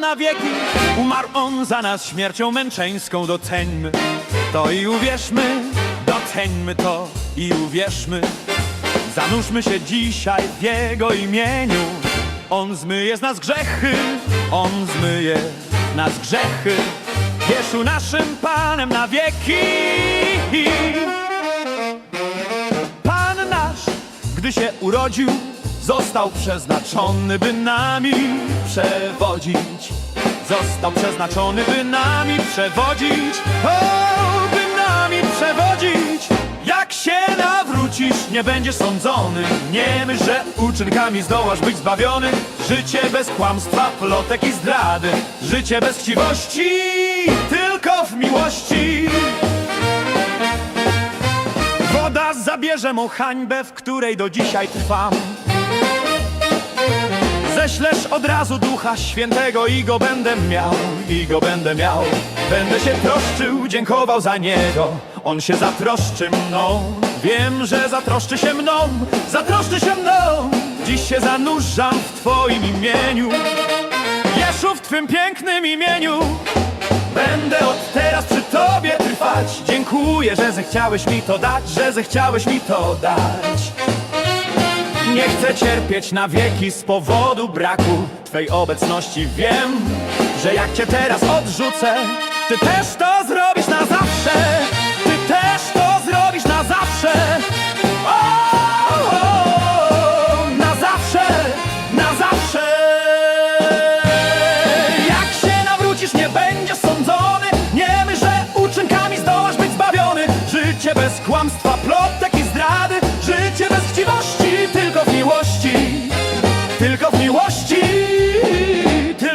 Na wieki. Umarł on za nas śmiercią męczeńską, doceńmy to i uwierzmy, doceńmy to i uwierzmy. Zanurzmy się dzisiaj w Jego imieniu. On zmyje z nas grzechy, On zmyje nas grzechy. Jeszu naszym Panem na wieki. Pan nasz, gdy się urodził, został przeznaczony, by nami przewodzić. Został przeznaczony, by nami przewodzić. O, by nami przewodzić. Jak się nawrócisz, nie będziesz sądzony. Nie myśl, że uczynkami zdołasz być zbawiony. Życie bez kłamstwa, plotek i zdrady. Życie bez chciwości, tylko w miłości. Woda zabierze mu hańbę, w której do dzisiaj trwam. Ześlesz od razu Ducha Świętego i go będę miał, i go będę miał. Będę się troszczył, dziękował za niego. On się zatroszczy mną. Wiem, że zatroszczy się mną, zatroszczy się mną. Dziś się zanurzam w Twoim imieniu. Jeszu, w Twym pięknym imieniu. Będę od teraz przy Tobie trwać. Dziękuję, że zechciałeś mi to dać, że zechciałeś mi to dać. Nie chcę cierpieć na wieki z powodu braku Twej obecności. Wiem, że jak Cię teraz odrzucę Ty też to zrobisz na zawsze. Ty też to zrobisz na zawsze. O, Na zawsze, na zawsze. Jak się nawrócisz nie będziesz sądzony. Nie myśl, że uczynkami zdołasz być zbawiony. Życie bez kłamstwa, plotek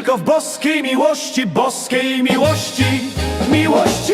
Tylko w boskiej miłości, boskiej miłości Miłości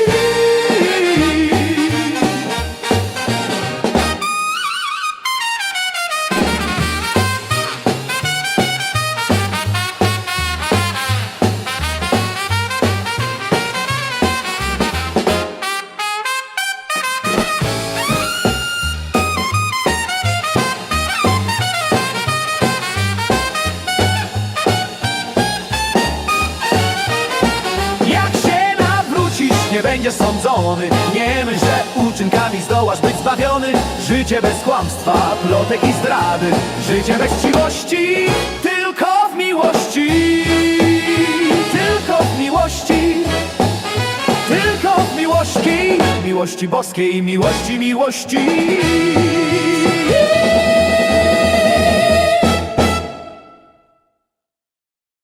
nie będziesz sądzony. Nie myśl, że uczynkami zdołasz być zbawiony. Życie bez kłamstwa, plotek i zdrady. Życie bez chciwości, tylko w miłości. Tylko w miłości. Tylko w miłości. Miłości boskiej, miłości, miłości